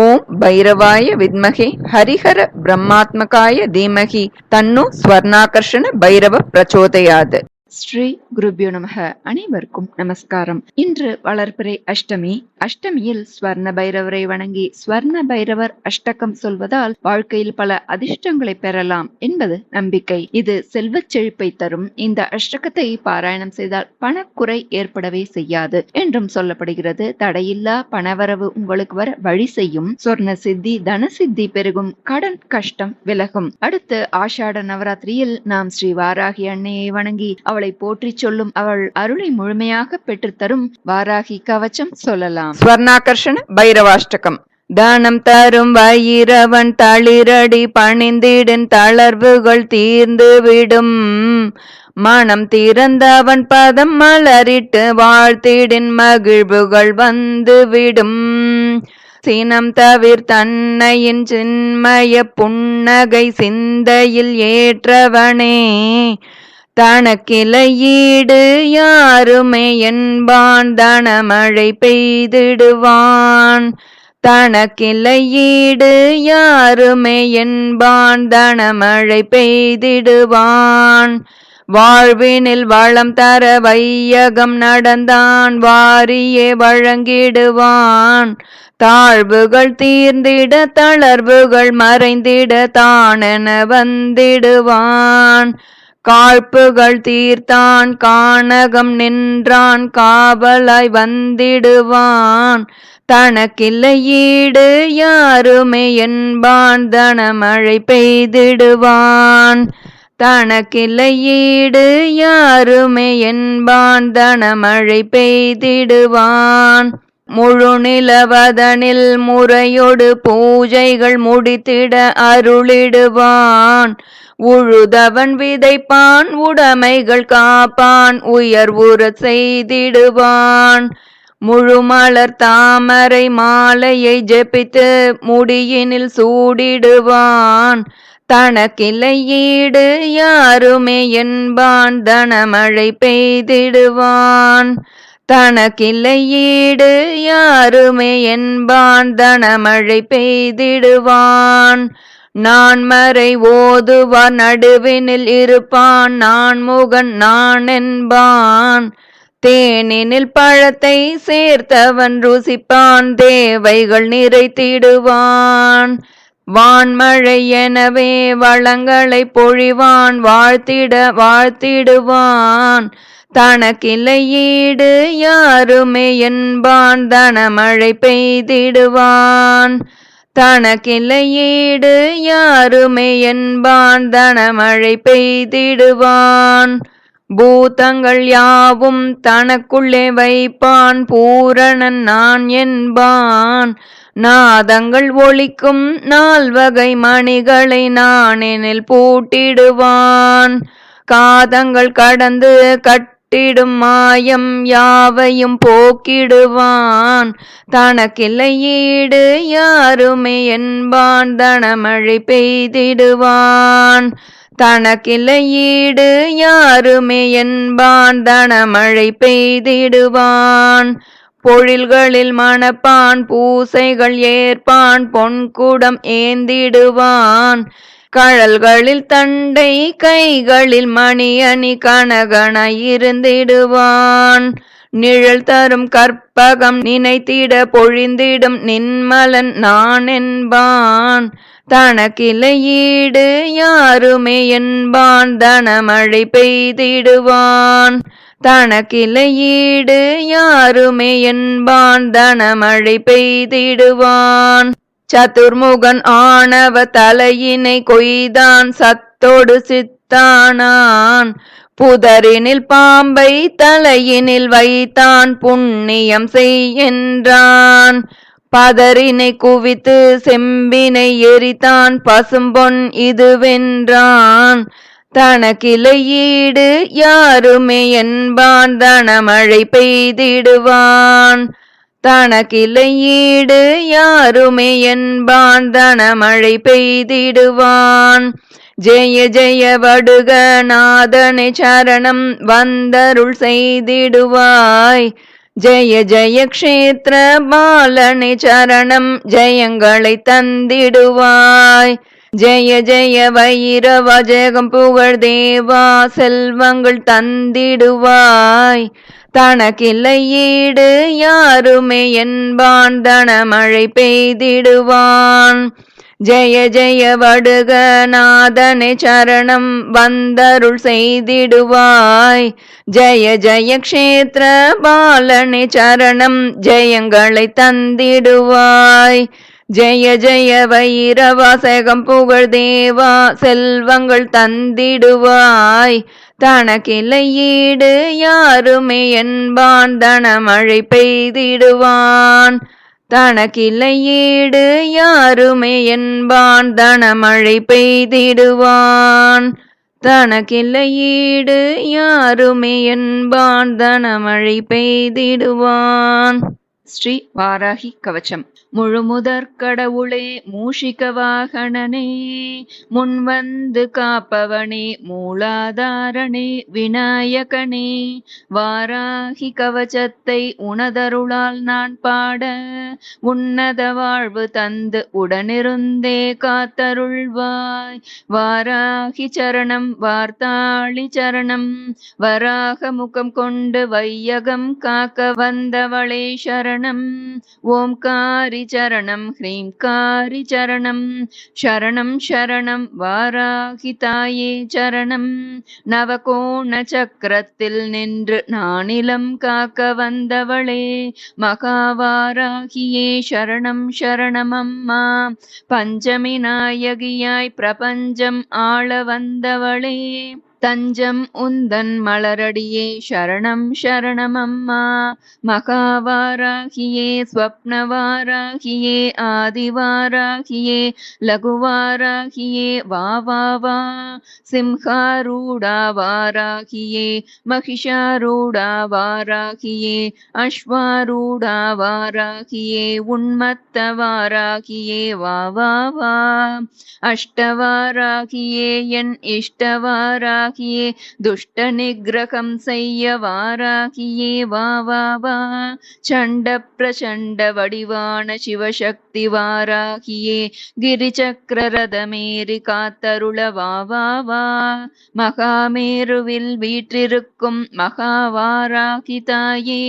ஓம் பைரவாய வித்மகே ஹரிஹர பிரம்மாத்மகாய தீமகி தன்னு ஸ்வர்ணாகர்ஷண பைரவ பிரச்சோதயாது. ஸ்ரீ குருபியோ நமக அனைவருக்கும் நமஸ்காரம். இன்று வளர்பிறை அஷ்டமி அஷ்டமியில் ஸ்வர்ண பைரவரை வணங்கி ஸ்வர்ண பைரவர் அஷ்டகம் சொல்வதால் வாழ்க்கையில் பல அதிர்ஷ்டங்களை பெறலாம் என்பது நம்பிக்கை. இது செல்வச் செழிப்பை தரும். இந்த அஷ்டகத்தை பாராயணம் செய்தால் பணக்குறை ஏற்படவே செய்யாது என்றும் சொல்லப்படுகிறது. தடையில்லா பணவரவு உங்களுக்கு வர வழி செய்யும். சொர்ண சித்தி தன சித்தி பெருகும். கடன் கஷ்டம் விலகும். அடுத்து ஆஷாட நவராத்திரியில் நாம் ஸ்ரீ வாராகி அன்னையை வணங்கி அவளை போற்றி சொல்லும். அவள் அருளை முழுமையாக பெற்றுத்தரும் வாராகி கவச்சம் சொல்லலாம். ஸ்வர்ணாகர்ஷண பைரவாஷ்டகம் தானம் தரும் வயிறவன் தளிரடி பணிந்திடன் தளர்வுகள் தீர்ந்து விடும் மனம் திறந்தவன் பதம் மலரிட்டு வாழ்த்திடின் மகிழ்வுகள் வந்துவிடும் சினம் தவிர் தன்னையின் சின்மய புன்னகை சிந்தையில் ஏற்றவனே தனக்கிளையீடு யாருமே என்பான். தனமழை பெய்திடுவான். தனக்கிளையீடு யாருமே என்பான். தனமழை பெய்திடுவான். வாழ்வினில் வளம் தர வையகம் நடந்தான். வாரியே வழங்கிடுவான். தாழ்வுகள் தீர்ந்திட தளர்வுகள் மறைந்திட தானென வந்திடுவான். காழ்ப்புகள் தீர்த்தான் கானகம் நின்றான் காவலாய் வந்திடுவான். தனக்கில்லையீடு யாருமே என்பான் தனமழை பெய்திடுவான். தனக்கில்லையீடு யாருமே என்பான் தனமழை பெய்திடுவான். முழு நிலவதனில் முறையொடு பூஜைகள் முடித்திட அருளிடுவான். உழுதவன் விதைப்பான் உடைமைகள் காப்பான் உயர்வுற செய்திடுவான். முழுமலர் தாமரை மாலையை ஜெபித்து முடியினில் சூடிடுவான். தனக்கிளையீடு யாருமே என்பான் தனமழை பெய்திடுவான். தனக்கில்லையீடு யாருமே என்பான் தனமழை பெய்திடுவான். நான் மறை ஓதுவார் நடுவினில் இருப்பான். நான் முகன் நான் என்பான். தேனினில் பழத்தை சேர்த்தவன் ருசிப்பான். தேவைகள் நிறைத்திடுவான். வான்மழை எனவே வளங்களை பொழிவான். வாழ்த்திட வாழ்த்திடுவான். தனக்கிலையீடு யாருமே என்பான். தனமழை பெய்திடுவான். தனக்கிளையீடு யாருமே என்பான் தனமழை பெய்திடுவான். பூதங்கள் யாவும் தனக்குள்ளே வைப்பான் பூரணன் நான் என்பான். நாதங்கள் ஒழிக்கும் நால்வகை மணிகளை நானெனில் பூட்டிடுவான். காதங்கள் கடந்து கட்டிடும் மாயம் யாவையும் போக்கிடுவான். தனக்கில்லையீடு யாருமே என்பான். தனமழை பெய்திடுவான். தனக்கில்லையீடு யாருமே என்பான். தனமழை பெய்திடுவான். பொழில்களில் மணப்பான். பூசைகள் ஏற்பான். பொன்குடம் ஏந்திடுவான். கழல்களில் தண்டை கைகளில் மணி அணி கனகன இருந்திடுவான். நிழல் தரும் கற்பகம் நினைத்திட பொழிந்திடும் நின்மலன் நான் என்பான் தனக்கிளையீடு யாருமே என்பான். தனமழை பெய்திடுவான். தனக்கிளையீடு யாருமே என்பான். தனமழை பெய்திடுவான். சதுர்முகன் ஆணவ தலையினை கொய்தான் சத்தோடு சித்தானான். புதரினில் பாம்பை தலையினில் வைத்தான் புண்ணியம் செய்யென்றான் பதறினை பதரினை குவித்து செம்பினை எரித்தான் பசும்பொன் இதுவென்றான். தனக்கிளையீடு யாருமே என்பான் தனமழை பெய்திடுவான். தனக்கிளையீடு யாருமே என்பான் தனமழை பெய்திடுவான். ஜெய ஜெய வடுக நாதனை சரணம் வந்தருள் செய்திடுவாய். ஜெய ஜெய க்ஷேத்திர பாலனை சரணம் ஜெயங்களை தந்திடுவாய். ஜெய ஜெய வைரவ ஜெகம் புகழ் தேவா செல்வங்கள் தந்திடுவாய். தனக்கில்லையீடு யாருமே என்பான் தனமழை பெய்திடுவான். ஜெய ஜெய வடுக நாதனை சரணம் வந்தருள் செய்திடுவாய். ஜெய ஜெய க்ஷேத்திர பாலனை சரணம் ஜெயங்களை தந்திடுவாய். ஜெய ஜெய வைரவாசகம் புகழ் தேவா செல்வங்கள் தந்திடுவாய். தனக்கிளையீடு யாருமே என்பான் தனமழை பெய்திடுவான். தனக்கிளையீடு யாருமே என்பான் தனமழை பெய்திடுவான். தனக்கிளையீடு யாருமே என்பான் தனமழை பெய்திடுவான். ஸ்ரீ வாராகி கவச்சம். முழுமுதற் கடவுளே மூஷிக வாகனனே முன்வந்து காப்பவனே மூலாதாரனே விநாயகனே. வாராகி கவச்சத்தை உனதருளால் நான் பாட உன்னத வாழ்வு தந்து உடனிருந்தே காத்தருள்வாய். வாராகி சரணம் வார்த்தாளி சரணம் வராக முகம் கொண்டு வையகம் காக்க வந்தவளே சரணம். சரணம். ஓம்காரி சரணம் ஹ்ரீம்காரி சரணம். சரணம் சரணம் வாராகிதாயே சரணம். நவகோண சக்கரத்தில் நின்று நானிலம் காக்க வந்தவளே மகாவாராகியே சரணம் சரணம் அம்மா பஞ்சமி நாயகியாய் பிரபஞ்சம் ஆள வந்தவளே. தஞ்சம் உந்தன் மலரடியே சரணம் சரணம் அம்மா மகாவாராகியே ஸ்வப்னவாராகியே ஆதிவாராகியே லகுவாராகியே வா வா வா. சிம்ஹாரூடா வாராகியே மகிஷாரூடா வாராகியே அஸ்வாரூடா வாராகியே உன்மத்த வாராகியே வா வா வா. அஷ்டவாராகியே என் இஷ்டவாராகியே வாராகியே துஷ்ட நிகிரகம் செய்ய வாராகியே வா வா வா சண்ட பிரச்சண்ட வடிவான சிவசக்தி வாராகியே கிரிச்சக்கர ரதமேறி காத்தருள வா வா வா மகாமேருவில் வீற்றிருக்கும் மகாவாராகி தாயே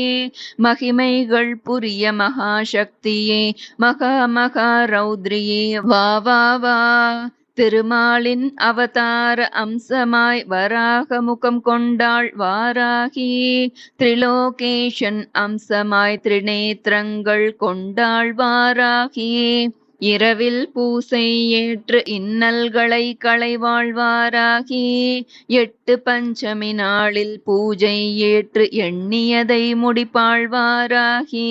மகிமைகள் புரிய மகாசக்தியே மகா மகா ரௌத்ரியே வா வா வா திருமாலின் அவதார அம்சமாய் வராக முகம் கொண்டாள் வாராகி திரிலோகேஷன் அம்சமாய் திரிநேத்திரங்கள் கொண்டாள் வாராகி. இரவில் பூசை ஏற்று இன்னல்களை களைவாழ்வாராகி எட்டு பஞ்சமி நாளில் பூஜை ஏற்று எண்ணியதை முடிப்பாழ்வாராகி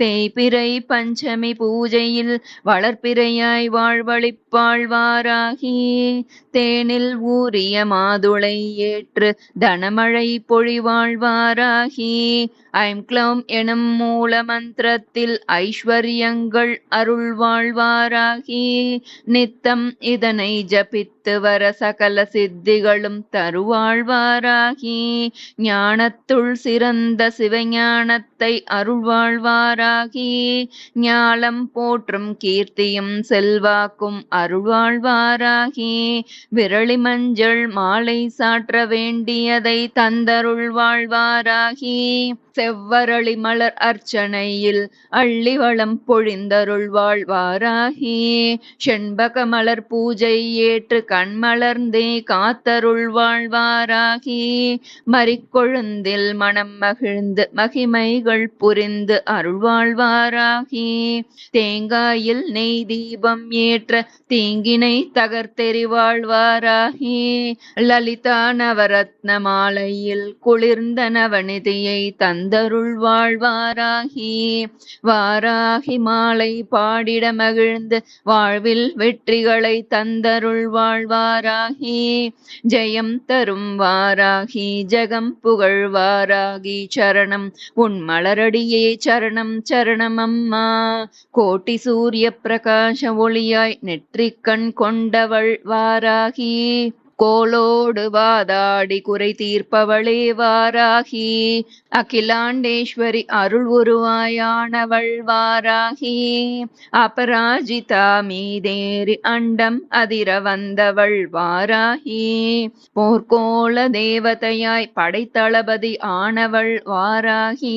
தேய்பிறை பஞ்சமி பூஜையில் வளர்ப்பிறையாய் வாழ்வழிப்பாழ்வாராகி தேனில் ஊறிய மாதுளை ஏற்று தனமழை பொழிவாழ்வாராகி ஐம் க்ளௌம் எனும் மூல மந்திரத்தில் ஐஸ்வர்யங்கள் அருள்வாழ்வாராகி நித்தம் இதனை ஜபித்து வர சகல சித்திகளும் தருவாழ்வாராகி ஞானத்துள் சிறந்த சிவஞானத்தை அருள்வாழ்வாராகி ஞாலம் போற்றும் கீர்த்தியும் செல்வாக்கும் அருள்வாழ்வாராகி விரளி மஞ்சள் மாலை சாற்ற வேண்டியதை தந்தருள்வாழ்வாராகி செவ்வரளி மலர் அர்ச்சனையில் அள்ளிவளம் பொழிந்தருள் பொழிந்தருள்வாழ்வாராகி செண்பக மலர் பூஜை ஏற்று கண்மலர்ந்தே காத்தருள்வாழ்வாராகி மறிக்கொழுந்தில் மனம் மகிழ்ந்து மகிமைகள் புரிந்து அருள்வாழ்வாராகி தேங்காயில் நெய் தீபம் ஏற்ற தீங்கினை தகர்த்தெறிவாழ்வாராகி லலிதா நவரத்ன மாலையில் குளிர்ந்த நவநிதியை தந்தருள் வாழ்வாராகி. வாராகி மாலை பாடிட மகிழ்ந்து வாழ்வில் வெற்றிகளை தந்தருள் புகழ்வாராகி ஜெயம் தரும் வாராகி ஜெகம் புகழ்வாராகி சரணம் உன் மலரடியே சரணம் சரணம் அம்மா கோட்டி சூரிய பிரகாச ஒளியாய் நெற்றிக்கண் கொண்டவள் வாராகி கோலோடு வாதாடி குறை தீர்ப்பவளே வாராகி. அகிலாண்டேஸ்வரி அருள் உருவாயானவள் வாராகி. அபராஜிதா மீதேறி அண்டம் அதிர வந்தவள் வாராகி. போர்க்கோள தேவதையாய் படைத்தளபதி ஆனவள் வாராகி.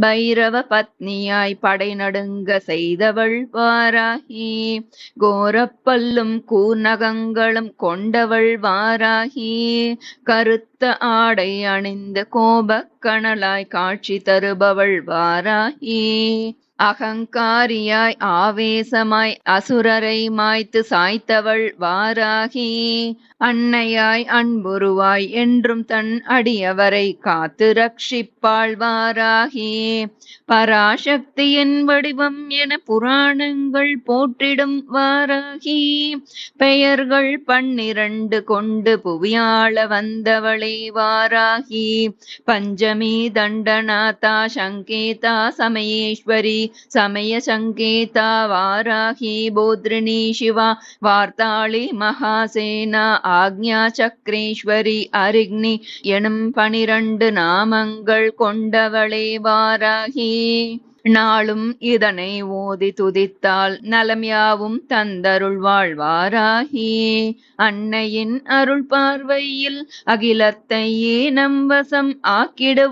பைரவ பத்னியாய் படை நடுங்க செய்தவள் வாராகி. கோரப்பல்லும் கூர்நகங்களும் கொண்டவள் வாராகி கருத்த ஆடை அணிந்த கோபக்கணலாய் காட்சி தருபவள் வாராகி. அகங்காரியாய் ஆவேசமாய் அசுரரை மாய்த்து சாய்த்தவள் வாராகி. அன்னையாய் அன்புருவாய் என்றும் தன் அடியவரை காத்து ரட்சிப்பாள் வாராகி. பராசக்தியின் வடிவம் என புராணங்கள் போற்றிடும் வாராகி. பெயர்கள் பன்னிரண்டு கொண்டு புவியாள வந்தவளே வாராகி. பஞ்சமி தண்டநாதா சங்கேதா சமயேஸ்வரி சமய சங்கேதா வாராகி போத்ரிணி சிவா வார்த்தாளி மகாசேனா ஆக்ஞா சக்ரேஸ்வரி அரிக்னி எனும் பனிரண்டு நாமங்கள் கொண்டவளே வாராகி. நாளும் இதனை ஓதி துதித்தால் நலம் யாவும் தந்தருள் வாழ்வாராகி. அன்னையின் அருள் பார்வையில் அகிலத்தையே நம் வசம் ஆக்கிடு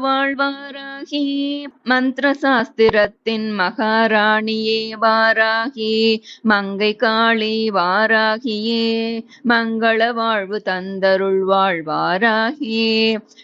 வாராகி மந்திர சாஸ்திரத்தின் மகாராணியே வாராகி மங்கை காளி வாராகியே மங்கள வாழ்வு தந்தருள் வாழ்வாராகி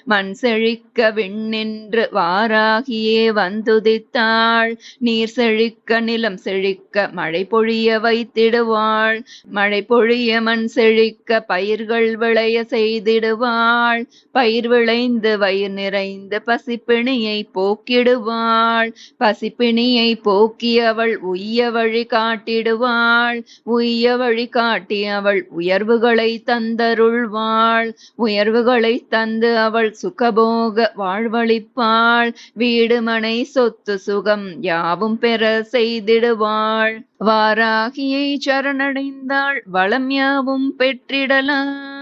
மண் செழிக்க விண்ணின்று வாராகியே வந்துதித்தாள். நீர் செழிக்க நிலம் செழிக்க மழை பொழிய வைத்திடுவாள். மழை பொழிய மண் செழிக்க பயிர்கள் விளைய செய்திடுவாள். பயிர் விளைந்து வயிர் நிறைந்து பசிப்பிணியை போக்கிடுவாள். பசிப்பிணியை போக்கி அவள் உய்ய வழி காட்டிடுவாள். உய்ய வழி காட்டி அவள் உயர்வுகளை தந்தருள்வாள். உயர்வுகளை தந்து அவள் சுகபோக வாழ்வழிப்பாள் வீடுமனை சொத்து சுகம் யாவும் பெற செய்திடுவாள். வாராகியை சரணடைந்தாள் வளம் யாவும் பெற்றிடலாம்.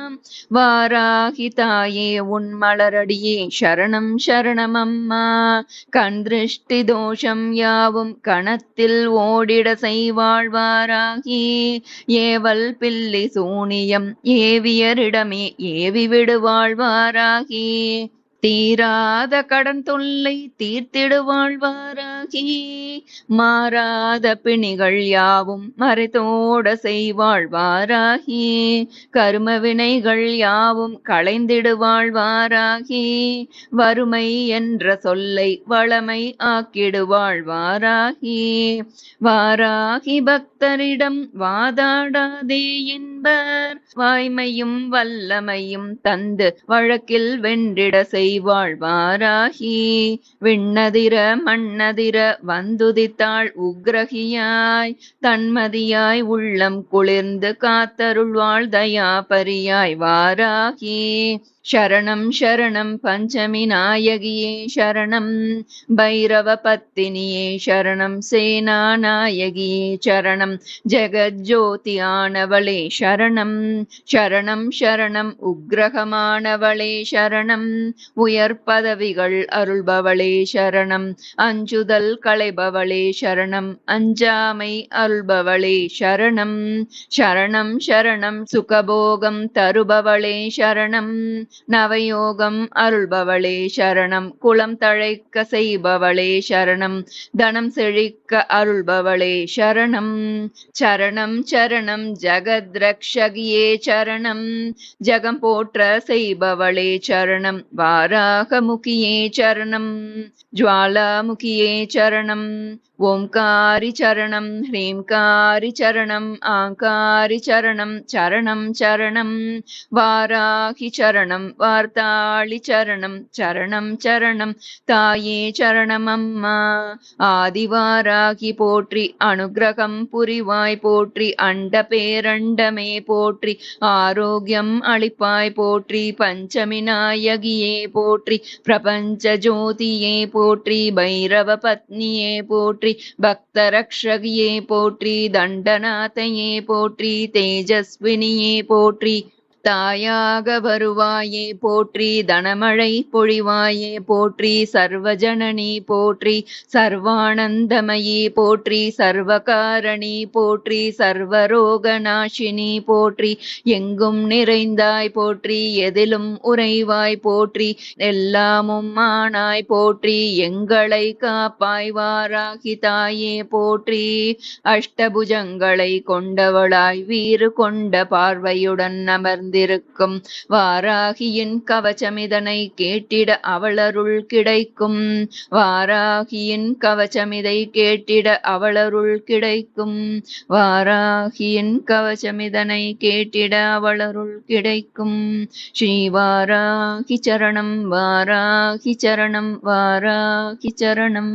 வாராகி தாயே உன் மலரடியே சரணம் சரணம் அம்மா கண் திருஷ்டி தோஷம் யாவும் கணத்தில் ஓடிட செய்வாழ்வாராகி ஏவல் பில்லி சூனியம் ஏவியரிடமே ஏவி விடுவாழ்வாராகி தீராத கடன் தொல்லை தீர்த்திடுவாழ்வாராகி மாறாத பிணிகள் யாவும் மறைத்தோட செய்வாள் வாராகி கரும வினைகள் யாவும் களைந்திடுவாள் வாராகி வறுமை என்ற சொல்லை வளமை ஆக்கிடுவாள் வாராகி வாராகி பக்தரிடம் வாதாடாதே என் என்பர் வாய்மையும் வல்லமையும் தந்து வழக்கில் வென்றிட செய்வாள் வாராகி விண்ணதிர மண்ணதிர வந்துதித்தாள் உக்ரகியாய். தன்மதியாய் உள்ளம் குளிர்ந்து காத்தருள்வாள் தயாபரியாய் வாராகி. சரணம் சரணம் பஞ்சமி நாயகியே சரணம். பைரவ பத்தினியே சரணம் சேனா நாயகியே சரணம். ஜெகஜோதி ஆனவளே சரணம். சரணம் சரணம் சரணம். உக்ரகமானவளே சரணம். உயர் பதவிகள் அருள்பவளே சரணம். அஞ்சுதல் களைபவளே சரணம். அஞ்சாமை அருள்பவளே சரணம். சரணம் சரணம். சுகபோகம் தருபவளே சரணம். நவயோகம் அருள்பவளே சரணம். குளம் தழைக்க செய்பவளே சரணம். தனம் செழிக்க அருள்பவளே சரணம். சரணம் சரணம். ஜகத் ரக்ஷகியே சரணம். ஜகம் போற்ற செய்பவளே சரணம். வாராகமுகியே சரணம். ஜுவாலாமுகியே சரணம். ஓம்காரி சரணம் ஹ்ரீம்காரி சரணம் ஆங்காரி சரணம் சரணம் சரணம் வாராகி சரணம் வார்த்தாளி சரணம் சரணம் சரணம் தாயே சரணம் அம்மா ஆதிவாராகி போற்றி அனுகிரகம் புரிவாய் போற்றி அண்ட பேரண்டமே போற்றி ஆரோக்கியம் அளிப்பாய் போற்றி பஞ்சமி நாயகியே போற்றி பிரபஞ்ச ஜோதியே போற்றி பைரவ பத்னியே போற்றி பக்த ரக்ஷகியே போற்றி. தண்டநாதையே போற்றி. தேஜஸ்வினியே போற்றி. தாயாக வருவாயே போற்றி தனமழை பொழிவாயே போற்றி சர்வஜனனி போற்றி சர்வானந்தமயி போற்றி சர்வகாரணி போற்றி சர்வரோகநாசினி போற்றி எங்கும் நிறைந்தாய் போற்றி எதிலும் உறைவாய் போற்றி எல்லாமும் ஆனாய் போற்றி எங்களை காப்பாய் வாராகி தாயே போற்றி அஷ்டபுஜங்களை கொண்டவளாய் வீறு கொண்ட பார்வையுடன் அமர்ந்திருக்கும் வாராகியின் கவச்சமிதனை கேட்டிட அவளருள் கிடைக்கும். வாராகியின் கவச்சமிதை கேட்டிட அவளருள் கிடைக்கும். வாராகியின் கவச்சமிதனை கேட்டிட அவளருள் கிடைக்கும். ஸ்ரீ வாராகி சரணம் வாராகி சரணம் வாராகி சரணம்.